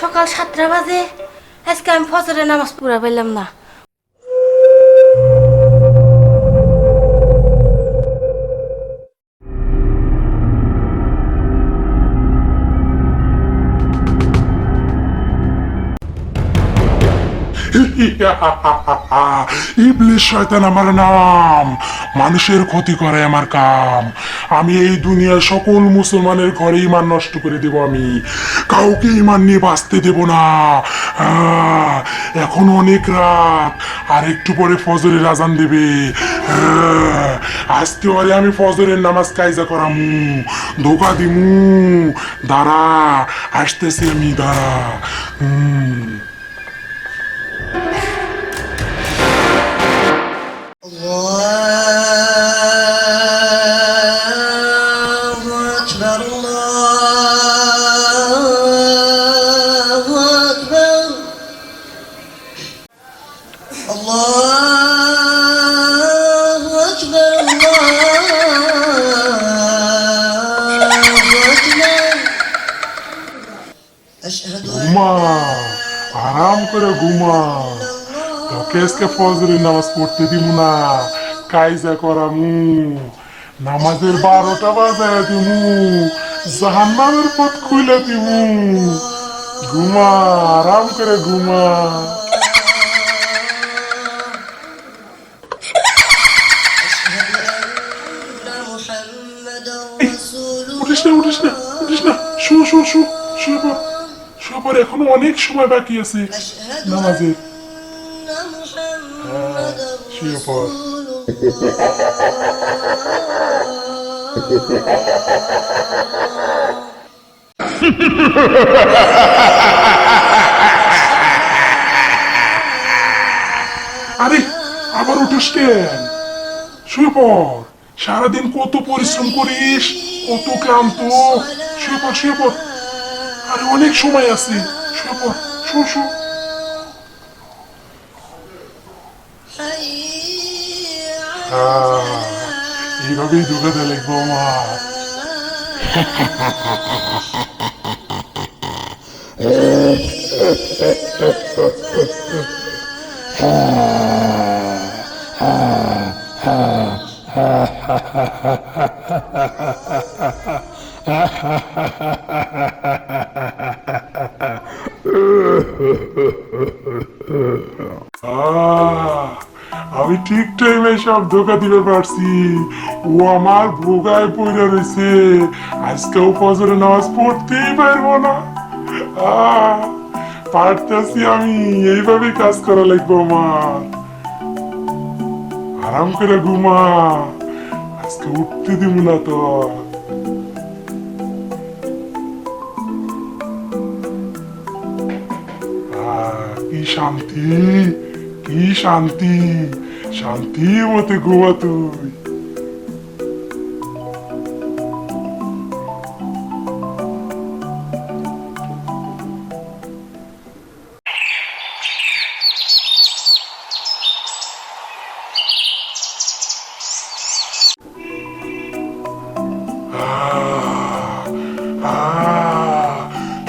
সকাল সাতটা বাজে। আজকে আমি ফজরের নামাজ পুরা পেলাম না। ইবলিশ শয়তান আমার নাম। মানুষের ক্ষতি করে আমার কাম। আমি এই দুনিয়ার সকল মুসলমানের ঘরে ইমান নষ্ট করে দেব আমি। কাউকে ইমান নিয়ে বাঁচতে দেব না। এখন অনেক রাত। আর একটু পরে ফজরের আজান দেবে। আজকে ওরে আমি ফজরের নামাজ কায়জা করামু। ধোকা দিমু। দাঁড়া, আসতেছি আমি, দাঁড়া। হুম। আরাম করে ঘুমা তোকে আজকে ফজরের নামাজ পড়তে দিব না। কাইজা করামু। নামাজের বারোটা বাজায় দিমু। জাহান্নামের পথ খুলে দিব ঘুমা, আরাম করে ঘুমা। উঠিস না উঠিস না উঠিস না। পর এখনও অনেক সময় বাকি আছে নামাজের হ্যাঁ, শুয়ে পর আরে আবার উঠিস কেন? শুয়ে পড়। সারাদিন কত পরিশ্রম করিস কত ক্লান্ত। শুয়ে পড় শুয়ে পড়। আরে অনেক সময় আছে। শুয়ে পড় শু শু আহ, এইভাবেই দুঃখাতে লিখবো আমার আহ, ঠিক টাইমে সব ধোকা দিতে পারছি। ও আমার ভোগায় পড়ে রয়েছে। আজকেও ফজরে নামাজ পড়তেই পারব না। পারতেছি আমি। এইভাবে কাজ করা লাগবো আমার। আরাম করে ঘুমা। আজকে উঠতে দিব না তো। কি শান্তি কি শান্তি। শান্তি মতে ঘুমা তুই।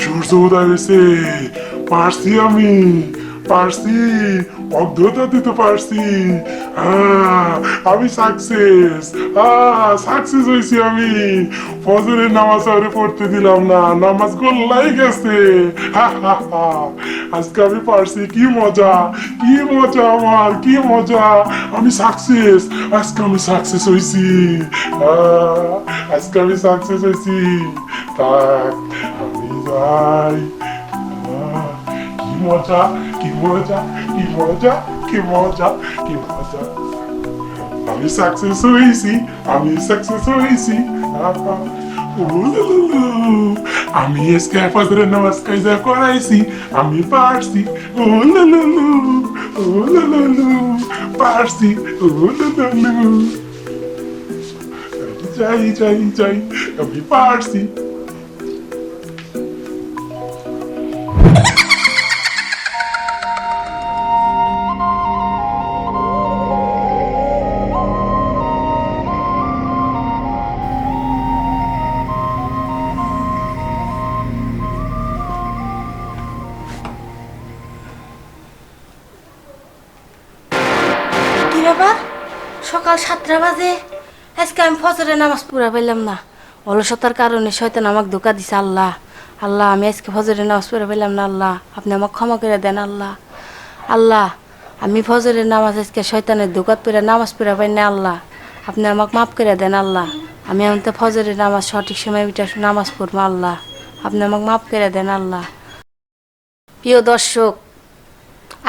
সূর্য উদয় হয়েছে পারছি আমি। পারছি অজ্ঞতা দিতে পারছি। আমি সাকসেস সাকসেস হয়েছি আমি। ফজরের নামাজ আরে পড়তে দিলাম না নামাজ গোল্লাই গেছে। আজকে আমি পারছি, কি মজা কি মজা আমার, কি মজা। আমি সাকসেস আজকে আমি সাকসেস হয়েছি। আজকে আমি সাকসেস হয়েছি। থাক, আমি যাই। কি মজা। কি মজা কি মজা কি মজা কি মজা আমি সাকসেস হয়েছি আমি সাকসেস হয়েছি আহা, উলুলুলু। আমি আজকে ফজরের নামাজ কায়দা করাইছি আমি পারছি উলুলুলু উলুলুলু পারছি উলুলুলু সকাল সাতটা বাজে। আজকে আমি ফজরের নামাজ পুরা পাইলাম না। অলসতার কারণে শয়তান আমাকে ধোকা দিছে, আল্লাহ। আল্লাহ, আমি আজকে ফজরের নামাজ পুরা পাইলাম না, আল্লাহ। আপনি আমাকে ক্ষমা করে দেন, আল্লাহ। আল্লাহ, আমি ফজরের নামাজ আজকে শয়তানের দোকাত পড়ে নামাজ পড়া পাই না আল্লাহ। আপনি আমাকে মাফ করে দেন, আল্লাহ। আমি আমি তো ফজরের নামাজ সঠিক সময় উঠে নামাজ পড়ব, আল্লাহ। আপনি আমাকে মাফ করে দেন, আল্লাহ। প্রিয় দর্শক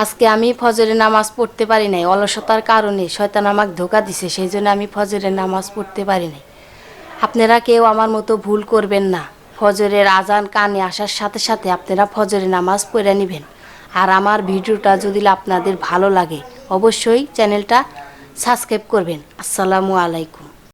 আজকে আমি ফজরের নামাজ পড়তে পারি নাই, অলসতার কারণে শয়তান আমাকে ধোকা দিছে, সেই জন্য আমি ফজরের নামাজ পড়তে পারি নাই। আপনারা কেউ আমার মতো ভুল করবেন না। ফজরের আজান কানে আসার সাথে সাথে আপনারা ফজরের নামাজ পড়ে নেবেন। আর আমার ভিডিওটা যদি আপনাদের ভালো লাগে, অবশ্যই চ্যানেলটা সাবস্ক্রাইব করবেন। আসসালামু আলাইকুম।